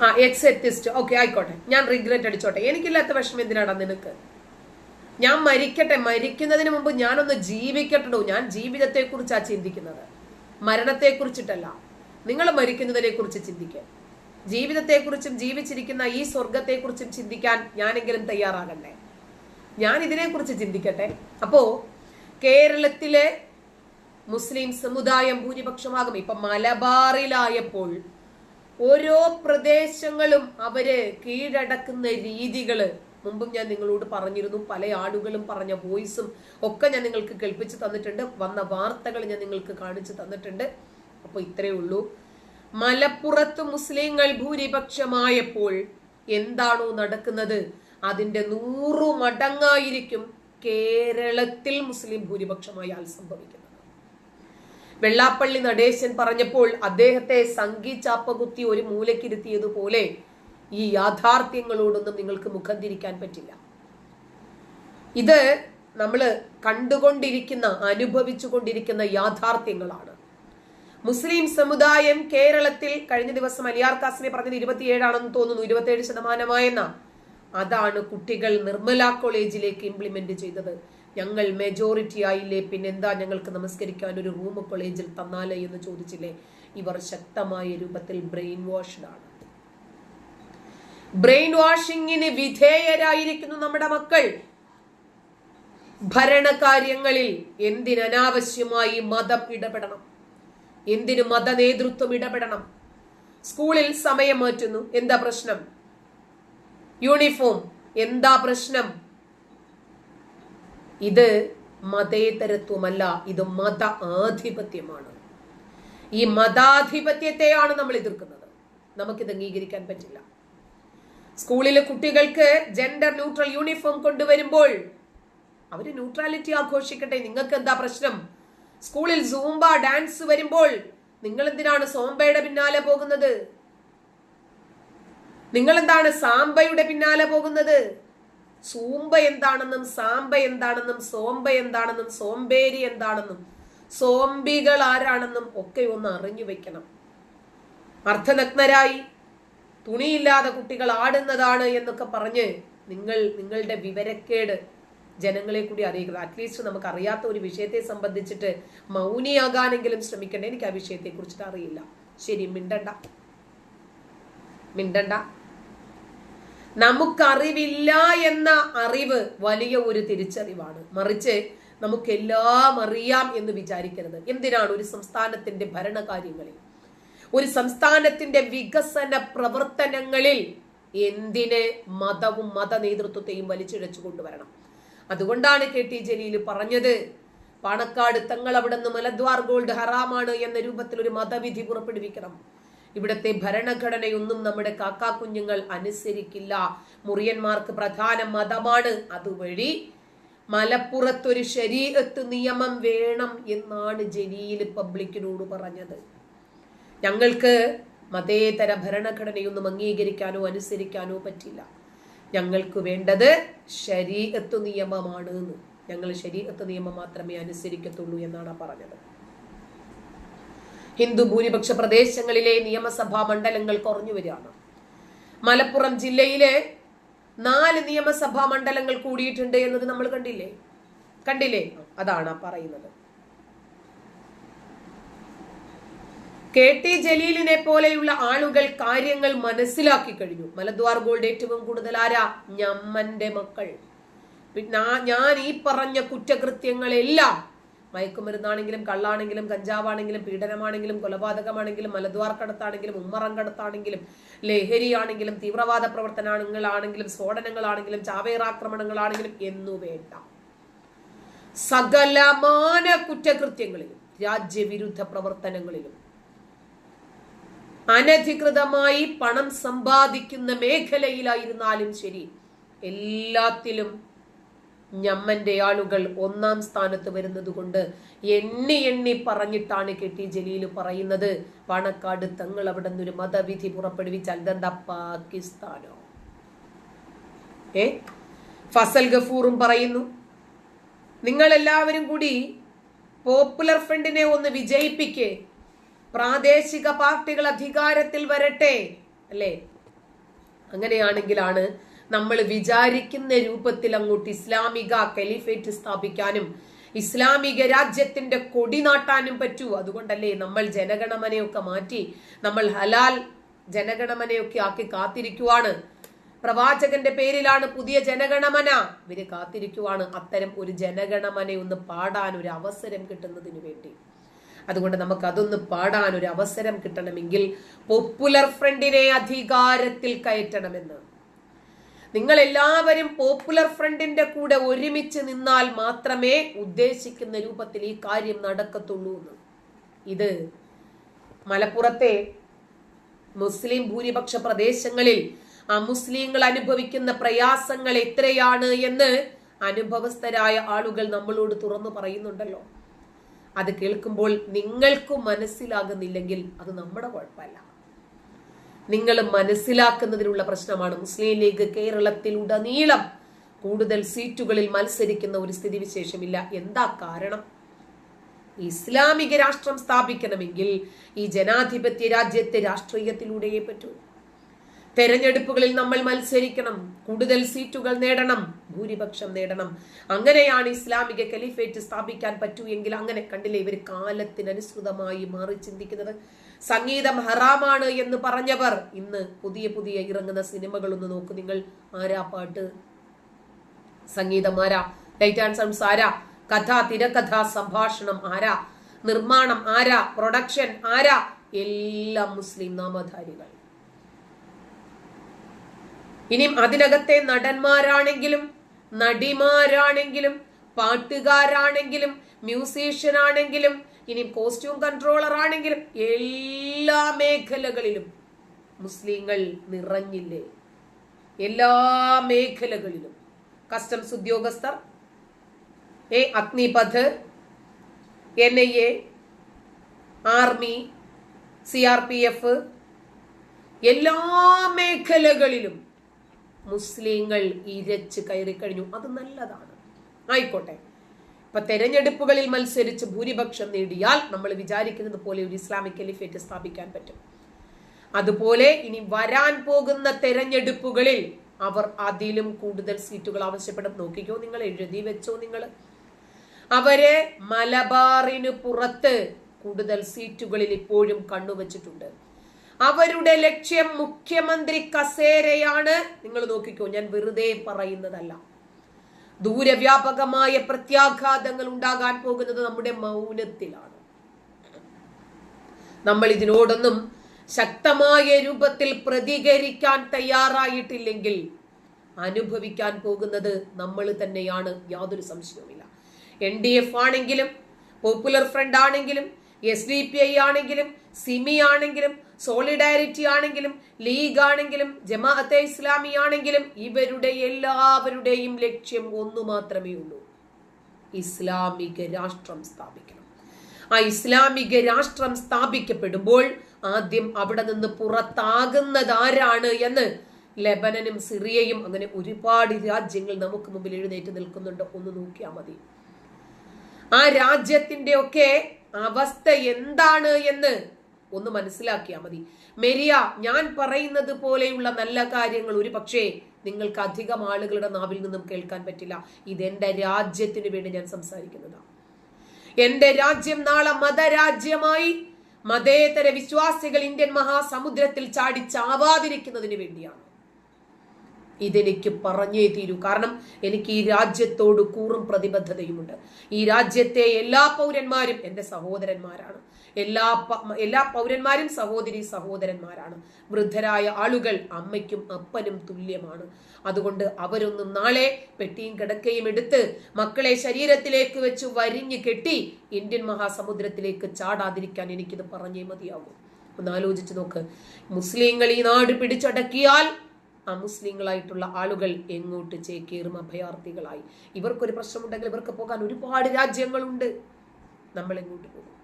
ആ X atheist okay ആയിക്കോട്ടെ. ഞാൻ റിഗ്രറ്റ് അടിച്ചോട്ടെ. എനിക്കില്ലാത്ത വിഷമം എന്തിനാണ് നിനക്ക്? ഞാൻ മരിക്കട്ടെ. മരിക്കുന്നതിന് മുമ്പ് ഞാനൊന്ന് ജീവിക്കട്ടോ ഞാൻ ജീവിതത്തെ കുറിച്ചാ ചിന്തിക്കുന്നത്. മരണത്തെ കുറിച്ചിട്ടല്ല നിങ്ങൾ മരിക്കുന്നതിനെ കുറിച്ച് ചിന്തിക്കുക ജീവിതത്തെക്കുറിച്ചും ജീവിച്ചിരിക്കുന്ന ഈ സ്വർഗത്തെക്കുറിച്ചും ചിന്തിക്കാൻ ഞാനെങ്കിലും തയ്യാറാകണ്ടേ? ഞാൻ ഇതിനെക്കുറിച്ച് ചിന്തിക്കട്ടെ. അപ്പോ കേരളത്തിലെ മുസ്ലിം സമുദായം ഭൂരിപക്ഷമാകും. ഇപ്പൊ മലബാറിലായപ്പോൾ ഓരോ പ്രദേശങ്ങളും അവർ കീഴടക്കുന്ന രീതികൾ. മുമ്പും ഞാൻ നിങ്ങളോട് പറഞ്ഞിരുന്നു പല ആളുകളും പറഞ്ഞ വോയിസും ഒക്കെ ഞാൻ നിങ്ങൾക്ക് കേൾപ്പിച്ച് തന്നിട്ടുണ്ട്. വന്ന വാർത്തകൾ ഞാൻ നിങ്ങൾക്ക് കാണിച്ചു തന്നിട്ടുണ്ട്. അപ്പൊ ഇത്രയേ ഉള്ളൂ. മലപ്പുറത്ത് മുസ്ലിങ്ങൾ ഭൂരിപക്ഷമായപ്പോൾ എന്താണോ നടക്കുന്നത്? അതിന്റെ നൂറു മടങ്ങായിരിക്കും കേരളത്തിൽ മുസ്ലിം ഭൂരിപക്ഷമായാൽ സംഭവിക്കുന്നത്. വെള്ളാപ്പള്ളി നടേശൻ പറഞ്ഞപ്പോൾ അദ്ദേഹത്തെ സംഘി ചാപ്പകുത്തി ഒരു മൂലക്കിരുത്തിയതുപോലെ ഈ യാഥാർത്ഥ്യങ്ങളോടൊന്നും നിങ്ങൾക്ക് മുഖം തിരിക്കാൻ പറ്റില്ല. ഇത് നമ്മൾ കണ്ടുകൊണ്ടിരിക്കുന്ന അനുഭവിച്ചു കൊണ്ടിരിക്കുന്ന യാഥാർത്ഥ്യങ്ങളാണ്. മുസ്ലിം സമുദായം കേരളത്തിൽ കഴിഞ്ഞ ദിവസം അലിയാർ കാസിനെ പറഞ്ഞത് ഇരുപത്തിയേഴാണെന്ന് തോന്നുന്നു ഇരുപത്തിയേഴ് ശതമാനമായെന്ന. അതാണ് കുട്ടികൾ നിർമ്മല കോളേജിലേക്ക് ഇംപ്ലിമെന്റ് ചെയ്തത്. ഞങ്ങൾ മെജോറിറ്റി ആയില്ലേ പിന്നെന്താ ഞങ്ങൾക്ക് നമസ്കരിക്കാൻ ഒരു റൂം കോളേജിൽ തന്നാലേ എന്ന് ചോദിച്ചില്ലേ? ഇവർ ശക്തമായ രൂപത്തിൽ ബ്രെയിൻ വാഷ്ഡ് ആണ്. ബ്രെയിൻ വാഷിങ്ങിന് വിധേയരായിരിക്കുന്നു നമ്മുടെ മക്കൾ. ഭരണകാര്യങ്ങളിൽ എന്തിനനാവശ്യമായി മതം ഇടപെടണം? എന്തിനു മത നേതൃത്വം ഇടപെടണം? സ്കൂളിൽ സമയം മാറ്റുന്നു. എന്താ പ്രശ്നം? യൂണിഫോം. എന്താ പ്രശ്നം? ഇത് മതേതരത്വമല്ല ഇത് മത ആധിപത്യമാണ്. ഈ മതാധിപത്യത്തെയാണ് നമ്മൾ എതിർക്കുന്നത്. നമുക്കിത് അംഗീകരിക്കാൻ പറ്റില്ല. സ്കൂളിലെ കുട്ടികൾക്ക് ജെൻഡർ ന്യൂട്രൽ യൂണിഫോം കൊണ്ടുവരുമ്പോൾ അവർ ന്യൂട്രാലിറ്റി ആഘോഷിക്കട്ടെ നിങ്ങൾക്ക് എന്താ പ്രശ്നം? സ്കൂളിൽ സൂംബ ഡാൻസ് വരുമ്പോൾ നിങ്ങൾ എന്തിനാണ് സോംബയുടെ പിന്നാലെ പോകുന്നത്? നിങ്ങൾ എന്താണ് സാംബയുടെ പിന്നാലെ പോകുന്നത്? സൂംബ എന്താണെന്നും സാമ്പ എന്താണെന്നും സോമ്പ എന്താണെന്നും സോംബേരി എന്താണെന്നും സോംബികൾ ആരാണെന്നും ഒക്കെ ഒന്ന് അറിഞ്ഞു വെക്കണം. അർദ്ധനഗ്നരായി തുണിയില്ലാതെ കുട്ടികൾ ആടുന്നതാണ് എന്നൊക്കെ പറഞ്ഞ് നിങ്ങൾ നിങ്ങളുടെ വിവരക്കേട് ജനങ്ങളെ കൂടി അറിയിക്കുന്നത് അറ്റ്ലീസ്റ്റ് നമുക്ക് അറിയാത്ത ഒരു വിഷയത്തെ സംബന്ധിച്ചിട്ട് മൗനിയാകാനെങ്കിലും ശ്രമിക്കണ്ടേ. എനിക്ക് ആ വിഷയത്തെ കുറിച്ചിട്ട് അറിയില്ല. ശരി മിണ്ടണ്ട. മിണ്ടണ്ട. നമുക്കറിവില്ല എന്ന അറിവ് വലിയ ഒരു തിരിച്ചറിവാണ്. മറിച്ച് നമുക്കെല്ലാം അറിയാം എന്ന് വിചാരിക്കരുത്. എന്തിനാണ് ഒരു സംസ്ഥാനത്തിന്റെ ഭരണകാര്യങ്ങളിൽ ഒരു സംസ്ഥാനത്തിന്റെ വികസന പ്രവർത്തനങ്ങളിൽ എന്തിന് മതവും മത നേതൃത്വത്തെയും വലിച്ചിഴച്ചു കൊണ്ടുവരണം? അതുകൊണ്ടാണ് കെ ടി ജലീൽ പറഞ്ഞത് പാണക്കാട് തങ്ങൾ അവിടെ നിന്ന് മലദ്വാർ ഗോൾഡ് ഹറാമാണ് എന്ന രൂപത്തിൽ ഒരു മതവിധി പുറപ്പെടുവിക്കണം. ഇവിടത്തെ ഭരണഘടനയൊന്നും നമ്മുടെ കാക്കാ കുഞ്ഞുങ്ങൾ അനുസരിക്കില്ല. മുറിയന്മാർക്ക് പ്രധാന മതമാണ്. അതുവഴി മലപ്പുറത്തൊരു ശരീരത്ത് നിയമം വേണം എന്നാണ് ജലീൽ പബ്ലിക്കിനോട് പറഞ്ഞത്. ഞങ്ങൾക്ക് മതേതര ഭരണഘടനയൊന്നും അംഗീകരിക്കാനോ അനുസരിക്കാനോ പറ്റില്ല. ഞങ്ങൾക്ക് വേണ്ടത് ശരീരത്ത് നിയമമാണ് ഞങ്ങൾ ശരീരത്ത് നിയമം മാത്രമേ അനുസരിക്കത്തുള്ളൂ എന്നാണ് പറഞ്ഞത്. ഹിന്ദു ഭൂരിപക്ഷ പ്രദേശങ്ങളിലെ നിയമസഭാ മണ്ഡലങ്ങൾ കുറഞ്ഞു വരികയാണ്. മലപ്പുറം ജില്ലയിലെ നാല് നിയമസഭാ മണ്ഡലങ്ങൾ കൂടിയിട്ടുണ്ട് എന്നത് നമ്മൾ കണ്ടില്ലേ? കണ്ടില്ലേ? അതാണ് പറയുന്നത്. കെ ടി ജലീലിനെ പോലെയുള്ള ആളുകൾ കാര്യങ്ങൾ മനസ്സിലാക്കി കഴിഞ്ഞു. മലദ്വാർ ഗോൾഡ് ഏറ്റവും കൂടുതൽ ആരാ? ഞമ്മന്റെ മക്കൾ. ഞാൻ ഈ പറഞ്ഞ കുറ്റകൃത്യങ്ങളെല്ലാം മയക്കുമരുന്നാണെങ്കിലും കള്ളാണെങ്കിലും കഞ്ചാവാണെങ്കിലും പീഡനമാണെങ്കിലും കൊലപാതകമാണെങ്കിലും മലദ്വാർ കടത്താണെങ്കിലും ഉമ്മറം കടത്താണെങ്കിലും ലഹരിയാണെങ്കിലും തീവ്രവാദ പ്രവർത്തനങ്ങളാണെങ്കിലും സ്ഫോടനങ്ങളാണെങ്കിലും ചാവേറാക്രമണങ്ങളാണെങ്കിലും എന്നു വേണ്ട. സകലമാന കുറ്റകൃത്യങ്ങളിലും രാജ്യവിരുദ്ധ പ്രവർത്തനങ്ങളിലും അനധികൃതമായി പണം സമ്പാദിക്കുന്ന മേഖലയിലായിരുന്നാലും ശരി എല്ലാത്തിലും ഞമ്മന്റെ ആളുകൾ ഒന്നാം സ്ഥാനത്ത് വരുന്നത് കൊണ്ട് എണ്ണി എണ്ണി പറഞ്ഞിട്ടാണ് കെ ടി ജലീൽ പറയുന്നത്. പാണക്കാട് തങ്ങൾ അവിടെ നിന്നൊരു മതവിധി പുറപ്പെടുവിച്ചാൽ ഇതെന്താ? പാകിസ്ഥാനോ? ഏ? ഫസൽ ഗഫൂറും പറയുന്നു നിങ്ങൾ എല്ലാവരും കൂടി പോപ്പുലർ ഫ്രണ്ടിനെ ഒന്ന് വിജയിപ്പിക്കേ. പ്രാദേശിക പാർട്ടികൾ അധികാരത്തിൽ വരട്ടെ. അല്ലേ? അങ്ങനെയാണെങ്കിലാണ് നമ്മൾ വിചാരിക്കുന്ന രൂപത്തിൽ അങ്ങോട്ട് ഇസ്ലാമിക കലിഫേറ്റ് സ്ഥാപിക്കാനും ഇസ്ലാമിക രാജ്യത്തിന്റെ കൊടി നാട്ടാനും പറ്റൂ. അതുകൊണ്ടല്ലേ നമ്മൾ ജനഗണമനയൊക്കെ മാറ്റി നമ്മൾ ഹലാൽ ജനഗണമനയൊക്കെ ആക്കി കാത്തിരിക്കുവാണ്. പ്രവാചകന്റെ പേരിലാണ് പുതിയ ജനഗണമന. ഇവർ കാത്തിരിക്കുവാണ്. അത്തരം ഒരു ജനഗണമനയൊന്ന് പാടാൻ ഒരു അവസരം കിട്ടുന്നതിന് വേണ്ടി. അതുകൊണ്ട് നമുക്ക് അതൊന്ന് പാടാൻ ഒരു അവസരം കിട്ടണമെങ്കിൽ പോപ്പുലർ ഫ്രണ്ടിനെ അധികാരത്തിൽ കയറ്റണമെന്ന്. നിങ്ങൾ എല്ലാവരും പോപ്പുലർ ഫ്രണ്ടിന്റെ കൂടെ ഒരുമിച്ച് നിന്നാൽ മാത്രമേ ഉദ്ദേശിക്കുന്ന രൂപത്തിൽ ഈ കാര്യം നടക്കത്തുള്ളൂ എന്ന്. ഇത് മലപ്പുറത്തെ മുസ്ലിം ഭൂരിപക്ഷ പ്രദേശങ്ങളിൽ ആ മുസ്ലിങ്ങൾ അനുഭവിക്കുന്ന പ്രയാസങ്ങൾ എത്രയാണ് എന്ന് അനുഭവസ്ഥരായ ആളുകൾ നമ്മളോട് തുറന്നു പറയുന്നുണ്ടല്ലോ. അത് കേൾക്കുമ്പോൾ നിങ്ങൾക്കും മനസ്സിലാകുന്നില്ലെങ്കിൽ അത് നമ്മുടെ കുഴപ്പമല്ല. നിങ്ങൾ മനസ്സിലാക്കുന്നതിനുള്ള പ്രശ്നമാണ്. മുസ്ലിം ലീഗ് കേരളത്തിൽ ഉടനീളം കൂടുതൽ സീറ്റുകളിൽ മത്സരിക്കുന്ന ഒരു സ്ഥിതിവിശേഷമില്ല. എന്താ കാരണം? ഇസ്ലാമിക രാഷ്ട്രം സ്ഥാപിക്കണമെങ്കിൽ ഈ ജനാധിപത്യ രാജ്യത്തെ രാഷ്ട്രീയത്തിലൂടെയേ പറ്റൂ. തെരഞ്ഞെടുപ്പുകളിൽ നമ്മൾ മത്സരിക്കണം. കൂടുതൽ സീറ്റുകൾ നേടണം. ഭൂരിപക്ഷം നേടണം. അങ്ങനെയാണ് ഇസ്ലാമിക കലിഫേറ്റ് സ്ഥാപിക്കാൻ പറ്റൂ എങ്കിൽ അങ്ങനെ കണ്ടില്ലേ ഇവർ കാലത്തിനനുസൃതമായി മാറി ചിന്തിക്കുന്നത്? സംഗീതം ഹറാമാണ് എന്ന് പറഞ്ഞവർ ഇന്ന് പുതിയ പുതിയ ഇറങ്ങുന്ന സിനിമകൾ ഒന്ന് നോക്കൂ നിങ്ങൾ. ആരാ പാട്ട്? സംഗീതം ആരാ? ലൈറ്റ് ആൻഡ് സൗണ്ട്സ് ആരാ? കഥ തിരക്കഥ സംഭാഷണം ആരാ? നിർമ്മാണം ആരാ? പ്രൊഡക്ഷൻ ആരാ? എല്ലാം മുസ്ലിം നാമധാരികൾ. ഇനിയും അതിനകത്തെ നടന്മാരാണെങ്കിലും നടിമാരാണെങ്കിലും പാട്ടുകാരാണെങ്കിലും മ്യൂസീഷ്യൻ ആണെങ്കിലും ഇനി കോസ്റ്റ്യൂം കൺട്രോളർ ആണെങ്കിലും എല്ലാ മേഖലകളിലും മുസ്ലിങ്ങൾ നിറഞ്ഞില്ലേ? എല്ലാ മേഖലകളിലും. കസ്റ്റംസ് ഉദ്യോഗസ്ഥർ ഏ Agnipath N I A army C R P F എല്ലാ മേഖലകളിലും മുസ്ലിങ്ങൾ ഇരച്ച് കയറി കഴിഞ്ഞു. അത് നല്ലതാണ്. ആയിക്കോട്ടെ. ഇപ്പൊ തെരഞ്ഞെടുപ്പുകളിൽ മത്സരിച്ച് ഭൂരിപക്ഷം നേടിയാൽ നമ്മൾ വിചാരിക്കുന്നത് പോലെ ഒരു ഇസ്ലാമിക് കലിഫേറ്റ് സ്ഥാപിക്കാൻ പറ്റും. അതുപോലെ ഇനി വരാൻ പോകുന്ന തെരഞ്ഞെടുപ്പുകളിൽ അവർ അതിലും കൂടുതൽ സീറ്റുകൾ ആവശ്യപ്പെടും. നോക്കിക്കോ നിങ്ങൾ എഴുതി വെച്ചോ നിങ്ങൾ. അവരെ മലബാറിന് പുറത്ത് കൂടുതൽ സീറ്റുകളിൽ ഇപ്പോഴും കണ്ണുവച്ചിട്ടുണ്ട്. അവരുടെ ലക്ഷ്യം മുഖ്യമന്ത്രി കസേരയാണ്. നിങ്ങൾ നോക്കിക്കോ ഞാൻ വെറുതെ പറയുന്നതല്ല. ദൂരവ്യാപകമായ പ്രത്യാഘാതങ്ങൾ ഉണ്ടാകാൻ പോകുന്നത് നമ്മുടെ മൗനത്തിലാണ്. നമ്മൾ ഇതിനോടൊന്നും ശക്തമായ രൂപത്തിൽ പ്രതികരിക്കാൻ തയ്യാറായിട്ടില്ലെങ്കിൽ അനുഭവിക്കാൻ പോകുന്നത് നമ്മൾ തന്നെയാണ്. യാതൊരു സംശയവുമില്ല. എൻ ഡി എഫ് ആണെങ്കിലും പോപ്പുലർ ഫ്രണ്ട് ആണെങ്കിലും എസ് ഡി പി ഐ ആണെങ്കിലും സിമി ആണെങ്കിലും സോളിഡാരിറ്റി ആണെങ്കിലും ലീഗ് ആണെങ്കിലും ജമാഅത്തെ ഇസ്ലാമി ആണെങ്കിലും ഇവരുടെ എല്ലാവരുടെയും ലക്ഷ്യം ഒന്നു മാത്രമേ ഉള്ളൂ. ഇസ്ലാമിക രാഷ്ട്രം സ്ഥാപിക്കണം. ആ ഇസ്ലാമിക രാഷ്ട്രം സ്ഥാപിക്കപ്പെടുമ്പോൾ ആദ്യം അവിടെ നിന്ന് പുറത്താകുന്നത് ആരാണ് എന്ന് ലെബനനും സിറിയയും അങ്ങനെ ഒരുപാട് രാജ്യങ്ങൾ നമുക്ക് മുമ്പിൽ എഴുന്നേറ്റ് നിൽക്കുന്നുണ്ട്. ഒന്ന് നോക്കിയാൽ മതി. ആ രാജ്യത്തിന്റെ ഒക്കെ അവസ്ഥ എന്താണ് എന്ന് ഒന്ന് മനസ്സിലാക്കിയാൽ മതി. മെരിയ ഞാൻ പറയുന്നത് പോലെയുള്ള നല്ല കാര്യങ്ങൾ ഒരു പക്ഷേ നിങ്ങൾക്ക് അധികം ആളുകളുടെ നാവിൽ നിന്നും കേൾക്കാൻ പറ്റില്ല. ഇതെന്റെ രാജ്യത്തിന് വേണ്ടി ഞാൻ സംസാരിക്കുന്നതാണ് എന്റെ രാജ്യം നാളെ മതരാജ്യമായി മതേതര വിശ്വാസികൾ ഇന്ത്യൻ മഹാസമുദ്രത്തിൽ ചാടി ചാവാതിരിക്കുന്നതിന് വേണ്ടിയാണ്. ഇതെനിക്ക് പറഞ്ഞേ തീരൂ. കാരണം എനിക്ക് ഈ രാജ്യത്തോട് കൂറും പ്രതിബദ്ധതയുമുണ്ട്. ഈ രാജ്യത്തെ എല്ലാ പൗരന്മാരും എന്റെ സഹോദരന്മാരാണ്. എല്ലാ എല്ലാ പൗരന്മാരും സഹോദരി സഹോദരന്മാരാണ്. വൃദ്ധരായ ആളുകൾ അമ്മയ്ക്കും അപ്പനും തുല്യമാണ്. അതുകൊണ്ട് അവരൊന്നും നാളെ പെട്ടിയും കിടക്കയും എടുത്ത് മക്കളെ ശരീരത്തിലേക്ക് വെച്ച് വരിഞ്ഞു കെട്ടി ഇന്ത്യൻ മഹാസമുദ്രത്തിലേക്ക് ചാടാതിരിക്കാൻ എനിക്കിത് പറഞ്ഞേ മതിയാകും ഒന്ന് ആലോചിച്ച് നോക്ക്. മുസ്ലിങ്ങൾ ഈ നാട് പിടിച്ചടക്കിയാൽ അമുസ്ലിങ്ങളായിട്ടുള്ള ആളുകൾ എങ്ങോട്ട് ചേക്കേറും അഭയാർത്ഥികളായി. ഇവർക്കൊരു പ്രശ്നമുണ്ടെങ്കിൽ ഇവർക്ക് പോകാൻ ഒരുപാട് രാജ്യങ്ങളുണ്ട്. നമ്മൾ എങ്ങോട്ട് പോകും?